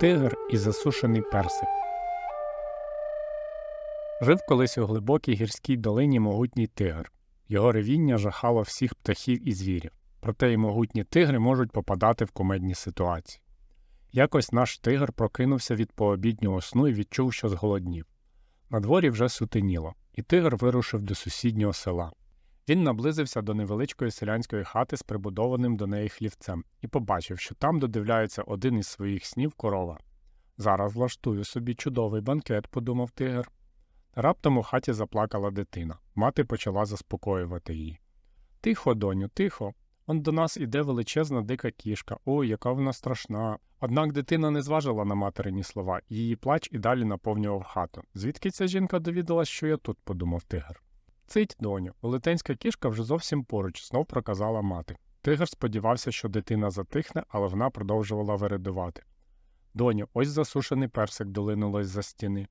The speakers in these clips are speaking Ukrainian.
Тигр і засушений персик. Жив колись у глибокій гірській долині могутній тигр. Його ревіння жахало всіх птахів і звірів, проте й могутні тигри можуть попадати в кумедні ситуації. Якось наш тигр прокинувся від пообіднього сну і відчув, що зголоднів. На дворі вже сутеніло, і тигр вирушив до сусіднього села. Він наблизився до невеличкої селянської хати з прибудованим до неї хлівцем і побачив, що там додивляється один із своїх снів корова. Зараз влаштую собі чудовий банкет, подумав тигр. Раптом у хаті заплакала дитина. Мати почала заспокоювати її. Тихо, доню, тихо. Он до нас іде величезна дика кішка. Ой, яка вона страшна. Однак дитина не зважила на материні слова, її плач і далі наповнював хату. Звідки ця жінка довідалась, що я тут, подумав тигр. Цить, доню, велетенська кішка вже зовсім поруч, знов проказала мати. Тигр сподівався, що дитина затихне, але вона продовжувала вередувати. Доню, ось засушений персик долинулось за стіни.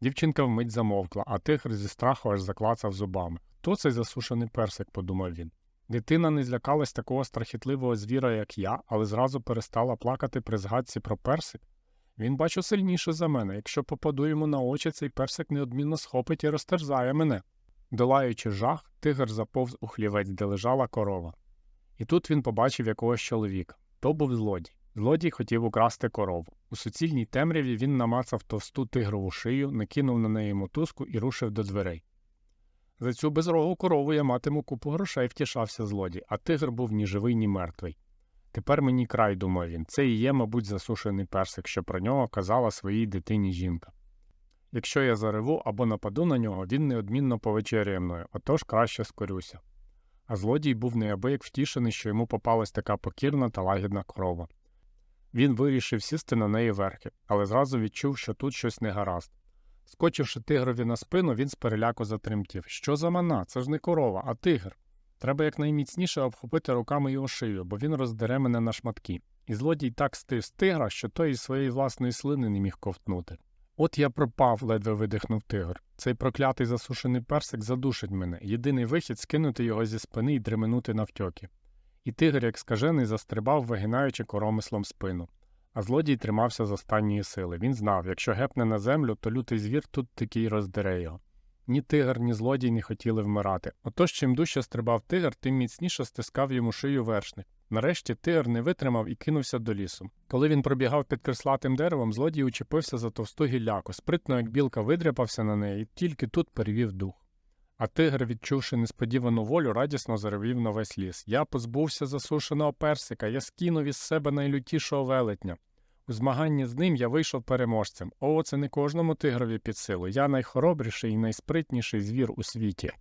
Дівчинка вмить замовкла, а тигр зі страху аж заклацав зубами. Хто цей засушений персик? подумав він. Дитина не злякалась такого страхітливого звіра, як я, але зразу перестала плакати при згадці про персик. Він бачу сильніше за мене. Якщо попаду йому на очі, цей персик неодмінно схопить і розтерзає мене. Долаючи жах, тигр заповз у хлівець, де лежала корова. І тут він побачив якогось чоловіка. То був злодій. Злодій хотів украсти корову. У суцільній темряві він намацав товсту тигрову шию, накинув на неї мотузку і рушив до дверей. За цю безрогу корову я матиму купу грошей, втішався злодій, а тигр був ні живий, ні мертвий. Тепер мені край, думав він, це і є, мабуть, засушений персик, що про нього казала своїй дитині жінка. Якщо я зареву або нападу на нього, він неодмінно повечеряє мною, отож краще скорюся. А злодій був неабияк втішений, що йому попалась така покірна та лагідна корова. Він вирішив сісти на неї верхи, але зразу відчув, що тут щось не гаразд. Скочивши тигрові на спину, він з переляку затремтів. Що за мана? Це ж не корова, а тигр. Треба якнайміцніше обхопити руками його шию, бо він роздере мене на шматки. І злодій так стив з тигра, що той із своєї власної слини не міг ковтнути. От я пропав, ледве видихнув тигр. Цей проклятий засушений персик задушить мене. Єдиний вихід скинути його зі спини і дременути навтьоки. І тигр, як скажений, застрибав, вигинаючи коромислом спину. А злодій тримався з останньої сили. Він знав, якщо гепне на землю, то лютий звір тут таки й роздере його. Ні тигр, ні злодій не хотіли вмирати. Отож, чим дужче стрибав тигр, тим міцніше стискав йому шию вершник. Нарешті тигр не витримав і кинувся до лісу. Коли він пробігав під креслатим деревом, злодій учепився за товсту гілляку, спритно, як білка видряпався на неї, і тільки тут перевів дух. А тигр, відчувши несподівану волю, радісно заревів на весь ліс. Я позбувся засушеного персика, я скинув із себе найлютішого велетня. У змаганні з ним я вийшов переможцем. О, це не кожному тигрові під силу. Я найхоробріший і найспритніший звір у світі.